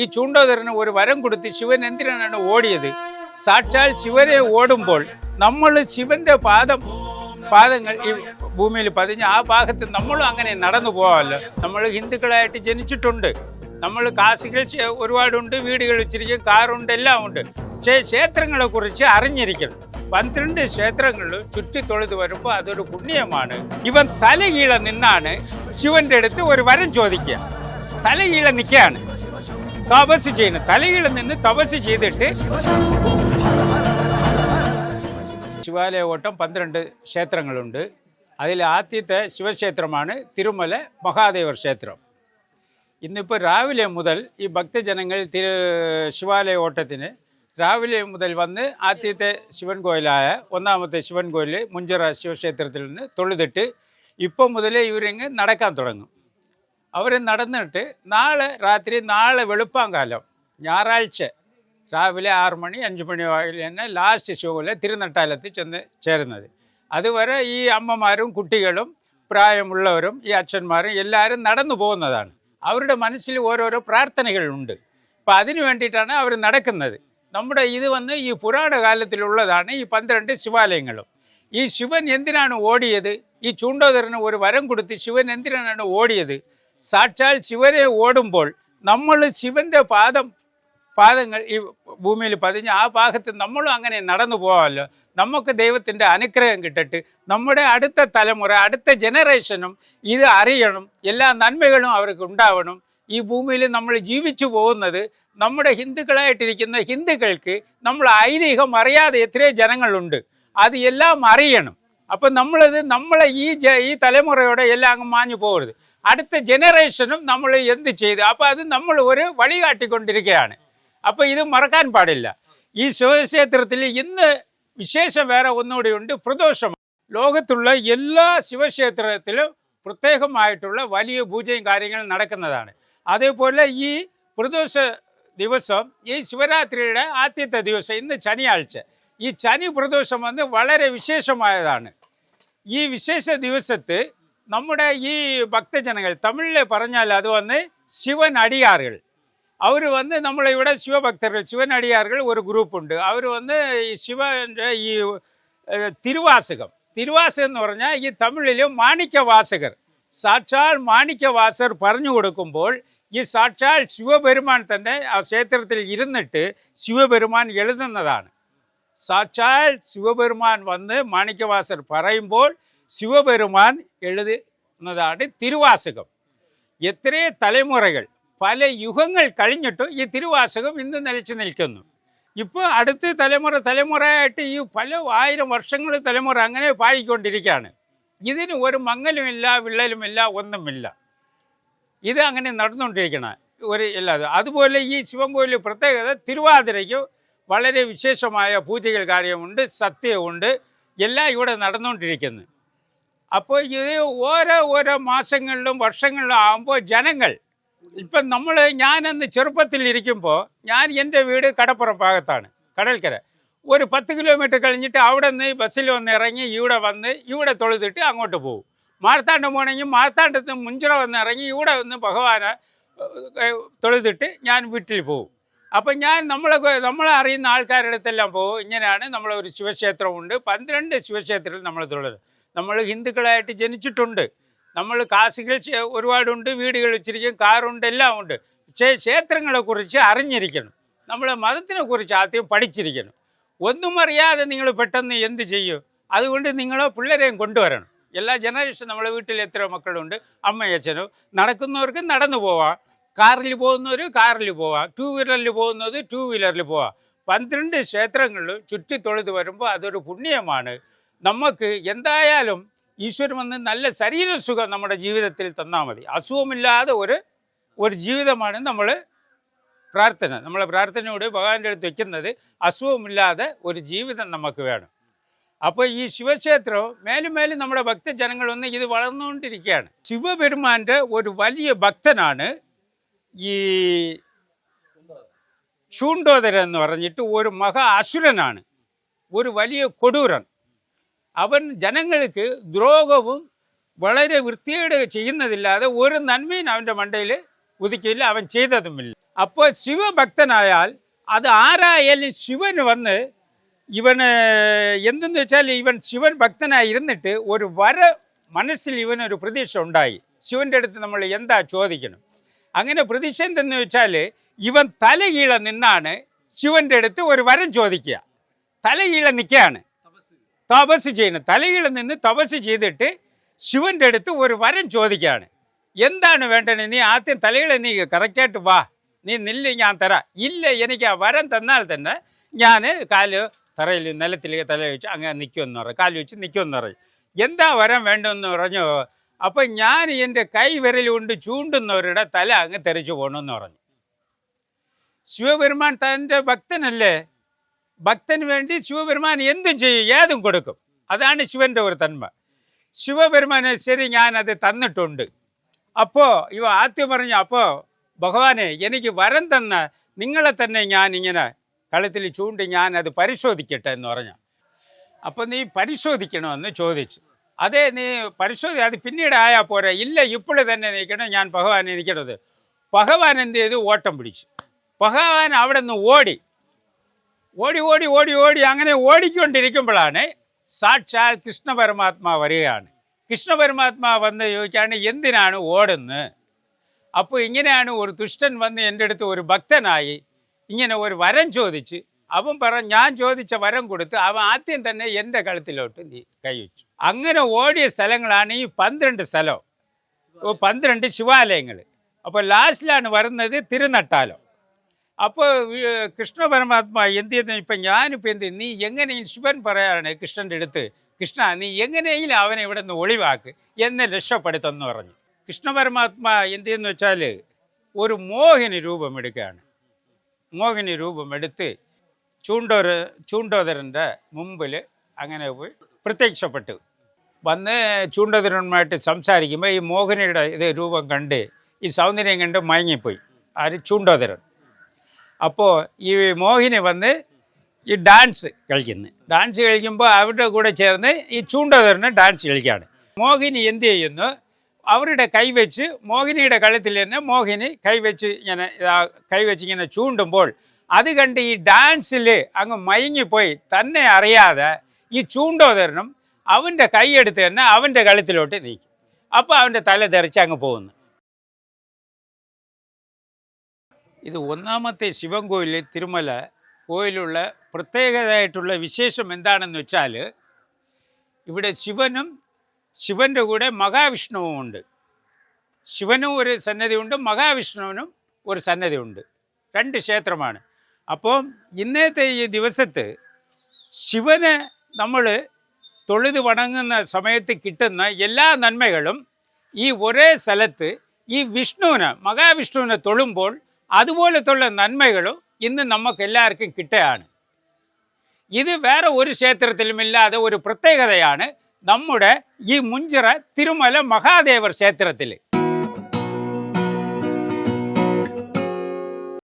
ഈ ചൂണ്ടോദരന് ഒരു വരം കൊടുത്ത് ശിവൻ എന്തിനാണ് ഓടിയത്? സാക്ഷാൽ ശിവനെ ഓടുമ്പോൾ നമ്മൾ ശിവന്റെ പാദം പാദങ്ങൾ ഈ ഭൂമിയിൽ പതിഞ്ഞ് ആ ഭാഗത്ത് നമ്മളും അങ്ങനെ നടന്നു പോകാമല്ലോ നമ്മൾ ഹിന്ദുക്കളായിട്ട് ജനിച്ചിട്ടുണ്ട്. നമ്മൾ കാശികൾ ഒരുപാടുണ്ട് വീടുകൾ വെച്ചിരിക്കും കാറുണ്ട് എല്ലാം ഉണ്ട്. പക്ഷേ ക്ഷേത്രങ്ങളെ കുറിച്ച് അറിഞ്ഞിരിക്കണം. പന്ത്രണ്ട് ക്ഷേത്രങ്ങളിലും ചുറ്റി തൊഴുത് വരുമ്പോൾ അതൊരു പുണ്യമാണ്. ഇവൻ തലകീഴ നിന്നാണ് ശിവന്റെ അടുത്ത് ഒരു വരം ചോദിക്കുക. തലകീഴ നിൽക്കുകയാണ് തപസ് ചെയ്യുന്നു. കലയിൽ നിന്ന് തപസ് ചെയ്തിട്ട് ശിവാലയ ഓട്ടം പന്ത്രണ്ട് ക്ഷേത്രങ്ങളുണ്ട്. അതിൽ ആദ്യത്തെ ശിവക്ഷേത്രമാണ് തിരുമല മഹാദേവർ ക്ഷേത്രം. ഇന്നിപ്പോൾ രാവിലെ മുതൽ ഈ ഭക്തജനങ്ങൾ തിരു ശിവാലയ ഓട്ടത്തിന് രാവിലെ മുതൽ വന്ന് ആദ്യത്തെ ശിവൻ കോയിലായ ഒന്നാമത്തെ ശിവൻ കോയിൽ മുഞ്ചിറ ശിവക്ഷേത്രത്തിൽ നിന്ന് തൊഴുതിട്ട് ഇപ്പം മുതലേ ഇവരിങ്ങ് നടക്കാൻ തുടങ്ങും. അവർ നടന്നിട്ട് നാളെ രാത്രി നാളെ വെളുപ്പാങ്കാലം ഞായറാഴ്ച രാവിലെ ആറ് മണി അഞ്ച് മണി തന്നെ ലാസ്റ്റ് ഷോയിൽ തിരുനട്ടാലത്ത് ചെന്ന് ചേരുന്നത്. അതുവരെ ഈ അമ്മമാരും കുട്ടികളും പ്രായമുള്ളവരും ഈ അച്ഛന്മാരും എല്ലാവരും നടന്നു പോകുന്നതാണ്. അവരുടെ മനസ്സിൽ ഓരോരോ പ്രാർത്ഥനകളുണ്ട്. അപ്പം അതിനു വേണ്ടിയിട്ടാണ് അവർ നടക്കുന്നത്. നമ്മുടെ ഇത് വന്ന് ഈ പുരാണ കാലത്തിലുള്ളതാണ് ഈ പന്ത്രണ്ട് ശിവാലയങ്ങളും. ഈ ശിവൻ എന്തിനാണ് ഓടിയത്? ഈ ചൂണ്ടോദരന് ഒരു വരം കൊടുത്ത് ശിവൻ എന്തിനാണ് ഓടിയത്? സാക്ഷാൽ ശിവനെ ഓടുമ്പോൾ നമ്മൾ ശിവന്റെ പാദം പാദങ്ങൾ ഈ ഭൂമിയിൽ പതിഞ്ഞ് ആ ഭാഗത്ത് നമ്മളും അങ്ങനെ നടന്നു പോകാമല്ലോ. നമുക്ക് ദൈവത്തിന്റെ അനുഗ്രഹം കിട്ടിട്ട്. നമ്മുടെ അടുത്ത തലമുറ അടുത്ത ജനറേഷനും ഇത് അറിയണം. എല്ലാ നന്മകളും അവർക്ക് ഉണ്ടാവണം. ഈ ഭൂമിയിൽ നമ്മൾ ജീവിച്ചു പോകുന്നത് നമ്മുടെ ഹിന്ദുക്കളായിട്ടിരിക്കുന്ന ഹിന്ദുക്കൾക്ക് നമ്മൾ ഐതിഹ്യം അറിയാതെ എത്രയോ ജനങ്ങളുണ്ട്. അത് എല്ലാം അറിയണം. അപ്പം നമ്മളിത് നമ്മളെ ഈ ഈ തലമുറയോടെ എല്ലാം അങ്ങ് മാഞ്ഞു പോകരുത്. അടുത്ത ജനറേഷനും നമ്മൾ എന്ത് ചെയ്തു അപ്പോൾ അത് നമ്മൾ ഒരു വഴി കാട്ടിക്കൊണ്ടിരിക്കുകയാണ്. അപ്പോൾ ഇത് മറക്കാൻ പാടില്ല. ഈ ശിവക്ഷേത്രത്തിൽ ഇന്ന് വിശേഷം വേറെ ഒന്നുകൂടിയുണ്ട് പ്രദോഷം. ലോകത്തുള്ള എല്ലാ ശിവക്ഷേത്രത്തിലും പ്രത്യേകമായിട്ടുള്ള വലിയ പൂജയും കാര്യങ്ങളും നടക്കുന്നതാണ്. അതേപോലെ ഈ പ്രദോഷ ദിവസം ഈ ശിവരാത്രിയുടെ ആദ്യത്തെ ദിവസം ഇന്ന് ശനിയാഴ്ച. ഈ ശനി പ്രദോഷം വന്ന് വളരെ വിശേഷമായതാണ്. ഈ വിശേഷ ദിവസത്ത് നമ്മുടെ ഈ ഭക്തജനങ്ങൾ തമിഴിൽ പറഞ്ഞാൽ അത് വന്ന് ശിവൻ അടിയാറുകൾ അവർ வந்து நம்மளை விட சிவபக்தர்கள் சிவன் அடியார்கள் ஒரு குரூப் உண்டு அவர் வந்து சிவன் ஈ திருவாசகம் തിരുവാസകെന്ന് പറഞ്ഞാൽ ഈ തമിഴിൽ മാണിക്യവാസകർ സാക്ഷാൽ മാണിക്യവാസർ പറഞ്ഞു കൊടുക്കുമ്പോൾ ഈ സാക്ഷാൽ ശിവപെരുമാൻ തന്നെ ആ ക്ഷേത്രത്തിൽ ഇരുന്നിട്ട് ശിവപെരുമാൻ എഴുതുന്നതാണ് സാക്ഷാൽ ശിവപെരുമാൻ വന്ന് മാണിക്യവാസർ പറയുമ്പോൾ ശിവപെരുമാൻ എഴുതുന്നതാണ് തിരുവാസകം. എത്രയോ തലമുറകൾ പല യുഗങ്ങൾ കഴിഞ്ഞിട്ടും ഈ തിരുവാസകം ഇന്ന് നിലച്ചു നിൽക്കുന്നു. ഇപ്പോൾ അടുത്ത തലമുറ തലമുറയായിട്ട് ഈ പല ആയിരം വർഷങ്ങൾ തലമുറ അങ്ങനെ പാടിക്കൊണ്ടിരിക്കുകയാണ്. ഇതിന് ഒരു മങ്ങലുമില്ല വിള്ളലുമില്ല ഒന്നുമില്ല. ഇത് അങ്ങനെ നടന്നുകൊണ്ടിരിക്കണം. ഒരു ഇല്ലാതെ അതുപോലെ ഈ ശിവൻ കോയിലിൽ പ്രത്യേകത തിരുവാതിരയ്ക്ക് വളരെ വിശേഷമായ പൂജകൾ കാര്യമുണ്ട് സത്യമുണ്ട് എല്ലാം ഇവിടെ നടന്നുകൊണ്ടിരിക്കുന്നു. അപ്പോൾ ഇത് ഓരോ ഓരോ മാസങ്ങളിലും വർഷങ്ങളിലും ആകുമ്പോൾ ജനങ്ങൾ ഇപ്പം നമ്മൾ ഞാനന്ന് ചെറുപ്പത്തിൽ ഇരിക്കുമ്പോൾ ഞാൻ എന്റെ വീട് കടപ്പുറം ഭാഗത്താണ് കടൽക്കര. ഒരു പത്ത് കിലോമീറ്റർ കഴിഞ്ഞിട്ട് അവിടെ നിന്ന് ബസ്സിൽ വന്ന് ഇറങ്ങി ഇവിടെ വന്ന് ഇവിടെ തൊഴുതിട്ട് അങ്ങോട്ട് പോകും. മാർത്താണ്ഡം പോകണമെങ്കിൽ മാർത്താണ്ഡത്ത് മുഞ്ചിറ വന്ന് ഇറങ്ങി ഇവിടെ വന്ന് ഭഗവാനെ തൊഴുതിട്ട് ഞാൻ വീട്ടിൽ പോകും. അപ്പം ഞാൻ നമ്മളെ നമ്മളെ അറിയുന്ന ആൾക്കാരുടെ അടുത്തെല്ലാം പോകും. ഇങ്ങനെയാണ് നമ്മളെ ഒരു ശിവക്ഷേത്രമുണ്ട് പന്ത്രണ്ട് ശിവക്ഷേത്രത്തിൽ നമ്മൾ തുടരും നമ്മൾ ഹിന്ദുക്കളായിട്ട് ജനിച്ചിട്ടുണ്ട്. നമ്മൾ കാശികൾ ഒരുപാടുണ്ട്. വീടുകൾ വെച്ചിരിക്കും. കാറുണ്ട്. എല്ലാം ഉണ്ട്. പക്ഷേ ക്ഷേത്രങ്ങളെ കുറിച്ച് അറിഞ്ഞിരിക്കണം. നമ്മളെ മതത്തിനെ കുറിച്ച് ആദ്യം പഠിച്ചിരിക്കണം. ഒന്നും അറിയാതെ നിങ്ങൾ പെട്ടെന്ന് എന്ത് ചെയ്യും? അതുകൊണ്ട് നിങ്ങളെ പിള്ളേരെയും കൊണ്ടുവരണം. എല്ലാ ജനറേഷൻ നമ്മളെ വീട്ടിൽ എത്ര മക്കളുണ്ട്? അമ്മയച്ഛനും. നടക്കുന്നവർക്ക് നടന്നു പോവാം. കാറിൽ പോകുന്നവർ കാറിൽ പോവാം. ടൂ വീലറിൽ പോകുന്നത് ടൂ വീലറിൽ പോവാം. പന്ത്രണ്ട് ക്ഷേത്രങ്ങളിൽ ചുറ്റി തൊഴുത് വരുമ്പോൾ അതൊരു പുണ്യമാണ്. നമുക്ക് എന്തായാലും ഈശ്വരൻ വന്ന് നല്ല ശരീരസുഖം നമ്മുടെ ജീവിതത്തിൽ തന്നാൽ മതി. അസുഖമില്ലാതെ ഒരു ഒരു ജീവിതമാണ് നമ്മൾ പ്രാർത്ഥന. നമ്മളെ പ്രാർത്ഥനയോട് ഭഗവാന്റെ അടുത്ത് വെക്കുന്നത് അസുഖമില്ലാതെ ഒരു ജീവിതം നമുക്ക് വേണം. അപ്പോൾ ഈ ശിവക്ഷേത്രം മേലും മേലും നമ്മുടെ ഭക്തജനങ്ങളൊന്നും ഇത് വളർന്നുകൊണ്ടിരിക്കുകയാണ്. ശിവപെരുമാന്റെ ഒരു വലിയ ഭക്തനാണ് ഈ ചൂണ്ടോദരൻ എന്ന് പറഞ്ഞിട്ട് ഒരു മഹാ അസുരനാണ്. ഒരു വലിയ കൊടൂരൻ. അവൻ ജനങ്ങൾക്ക് ദ്രോഹവും വളരെ വൃത്തിയേട് ചെയ്യുന്നതില്ലാതെ ഒരു നന്മയും അവന്റെ മണ്ടയിൽ ഉദിക്കില്ല അവൻ ചെയ്തതുമില്ല. അപ്പോൾ ശിവഭക്തനായാൽ അത് ആരായാലും ശിവന് വന്ന് ഇവന് എന്തെന്ന് വെച്ചാൽ ഇവൻ ശിവൻ ഭക്തനായി ഇരുന്നിട്ട് ഒരു വര മനസ്സിൽ ഇവനൊരു പ്രതീക്ഷ ഉണ്ടായി. ശിവന്റെ അടുത്ത് നമ്മൾ എന്താ ചോദിക്കണം? അങ്ങനെ പ്രതിഷേധം എന്ന് വെച്ചാൽ ഇവൻ തലകീഴ നിന്നാണ് ശിവന്റെ അടുത്ത് ഒരു വരം ചോദിക്കുക. തലകീഴ നിൽക്കുകയാണ്. തപസ് ചെയ്യുന്നത് തലകീഴ നിന്ന് തപസ് ചെയ്തിട്ട് ശിവന്റെ അടുത്ത് ഒരു വരം ചോദിക്കുകയാണ്. എന്താണ് വേണ്ടത്? നീ ആദ്യം തലകീഴ നീ കറക്റ്റായിട്ട് വാ. നീ നില്ല ഞാൻ തരാം. ഇല്ല എനിക്ക് ആ വരം തന്നാൽ തന്നെ ഞാൻ കാൽ തറയിൽ നിലത്തിൽ തല വെച്ച് അങ്ങനെ നിൽക്കുമെന്ന് പറയും. കാൽ വെച്ച് നിൽക്കുമെന്ന് പറയും. എന്താ വരം വേണ്ടെന്ന് പറഞ്ഞു? അപ്പം ഞാൻ എന്റെ കൈ വിരൽ കൊണ്ട് ചൂണ്ടുന്നവരുടെ തല അങ്ങ് തെറിച്ചു പോകണമെന്ന് പറഞ്ഞു. ശിവപെരുമാൻ തന്റെ ഭക്തനല്ലേ? ഭക്തന് വേണ്ടി ശിവപെരുമാൻ എന്തും ചെയ്യും ഏതും കൊടുക്കും. അതാണ് ശിവന്റെ ഒരു തന്മ. ശിവപെരുമാനെ ശരി ഞാൻ അത് തന്നിട്ടുണ്ട്. അപ്പോൾ ഇവ ആദ്യം പറഞ്ഞു അപ്പോൾ ഭഗവാനെ എനിക്ക് വരം തന്ന നിങ്ങളെ തന്നെ ഞാൻ ഇങ്ങനെ കളത്തിൽ ചൂണ്ടി ഞാൻ അത് പരിശോധിക്കട്ടെ എന്ന് പറഞ്ഞു. അപ്പോൾ നീ പരിശോധിക്കണമെന്ന് ചോദിച്ചു. അതെ നീ പരിശോധി അത് പിന്നീട് ആയാൽ പോരാ. ഇല്ല ഇപ്പോൾ തന്നെ നിൽക്കണം ഞാൻ ഭഗവാനെ നിൽക്കണത് ഭഗവാൻ എന്ത് ചെയ്തു? ഓട്ടം പിടിച്ചു. ഭഗവാൻ അവിടെ നിന്ന് ഓടി. ഓടി ഓടി ഓടി ഓടി അങ്ങനെ ഓടിക്കൊണ്ടിരിക്കുമ്പോഴാണ് സാക്ഷാൽ കൃഷ്ണ പരമാത്മാ വരികയാണ്. കൃഷ്ണ പരമാത്മാ വന്ന് ചോദിച്ചാണ് എന്തിനാണ് ഓടുന്നത്? അപ്പോൾ ഇങ്ങനെയാണ് ഒരു ദുഷ്ടൻ വന്ന് എന്റെ അടുത്ത് ഒരു ഭക്തനായി ഇങ്ങനെ ഒരു വരം ചോദിച്ച് അവൻ പറ ഞാൻ ചോദിച്ച വരം കൊടുത്ത് അവൻ ആദ്യം തന്നെ എന്റെ കഴുത്തിലോട്ട് നീ കൈവച്ചു അങ്ങനെ ഓടിയ സ്ഥലങ്ങളാണ് ഈ പന്ത്രണ്ട് സ്ഥലം. പന്ത്രണ്ട് ശിവാലയങ്ങൾ അപ്പോൾ ലാസ്റ്റിലാണ് വരുന്നത് തിരുനട്ടാലം. അപ്പോൾ കൃഷ്ണ പരമാത്മാ എന്ത് ചെയ്യുന്നു? ഇപ്പം ഞാനിപ്പോൾ എന്ത് നീ എങ്ങനെയും ശിവൻ പറയാണ് കൃഷ്ണന്റെ അടുത്ത് കൃഷ്ണ നീ എങ്ങനെയെങ്കിലും അവനെ ഇവിടെ നിന്ന് ഒളിവാക്ക് എന്നെ രക്ഷപ്പെടുത്തെന്ന് പറഞ്ഞു. കൃഷ്ണ പരമാത്മാ എന്ത് ചെയ്യുന്നു വെച്ചാൽ ഒരു മോഹിനി രൂപം എടുക്കുകയാണ് മോഹിനി രൂപം എടുത്ത് ചൂണ്ടോര് ചൂണ്ടോദരന്റെ മുമ്പിൽ അങ്ങനെ പോയി പ്രത്യക്ഷപ്പെട്ടു. വന്ന് ചൂണ്ടോദരനുമായിട്ട് സംസാരിക്കുമ്പോൾ ഈ മോഹിനിയുടെ ഇത് രൂപം കണ്ട് ഈ സൗന്ദര്യം കണ്ട് മയങ്ങിപ്പോയി. ആര്? ചൂണ്ടോദരൻ അപ്പോൾ ഈ മോഹിനി വന്ന് ഈ ഡാൻസ് കളിക്കുന്നു. ഡാൻസ് കളിക്കുമ്പോൾ അവരുടെ കൂടെ ചേർന്ന് ഈ ചൂണ്ടോദരന് ഡാൻസ് കളിക്കുകയാണ്. മോഹിനി എന്ത് ചെയ്യുന്നു? അവരുടെ കൈവച്ച് മോഹിനിയുടെ കഴുത്തിൽ തന്നെ മോഹിനി കൈവച്ച് ഇങ്ങനെ കൈവച്ച് ഇങ്ങനെ ചൂണ്ടുമ്പോൾ അത് കണ്ട് ഈ ഡാൻസിൽ അങ്ങ് മയങ്ങിപ്പോയി. തന്നെ അറിയാതെ ഈ ചൂണ്ടോദരനും അവന്റെ കൈയെടുത്ത് തന്നെ അവന്റെ കഴുത്തിലോട്ട് നീക്കി. അപ്പോൾ അവന്റെ തല തെറിച്ച് അങ്ങ് പോകുന്നു. ഇത് ഒന്നാമത്തെ ശിവൻ കോയിൽ തിരുമല കോയിലുള്ള പ്രത്യേകതയായിട്ടുള്ള വിശേഷം എന്താണെന്ന് വെച്ചാൽ ഇവിടെ ശിവനും ശിവന്റെ കൂടെ മഹാവിഷ്ണുവും ഉണ്ട്. ശിവനും ഒരു സന്നദ്ധിയുണ്ട് മഹാവിഷ്ണുവിനും ഒരു സന്നദ്ധിയുണ്ട് രണ്ട് ക്ഷേത്രമാണ്. അപ്പോൾ ഇന്നത്തെ ഈ ദിവസത്ത് ശിവന് നമ്മൾ തൊഴുത് വണങ്ങുന്ന സമയത്ത് കിട്ടുന്ന എല്ലാ നന്മകളും ഈ ഒരേ സ്ഥലത്ത് ഈ വിഷ്ണുവിനെ മഹാവിഷ്ണുവിനെ തൊഴുമ്പോൾ അതുപോലത്തുള്ള നന്മകളും ഇന്ന് നമുക്ക് എല്ലാവർക്കും കിട്ടുകയാണ്. ഇത് വേറെ ഒരു ക്ഷേത്രത്തിലും ഇല്ലാതെ ഒരു പ്രത്യേകതയാണ് നമ്മുടെ ഈ മുഞ്ചിറ തിരുമല മഹാദേവർ ക്ഷേത്രത്തിൽ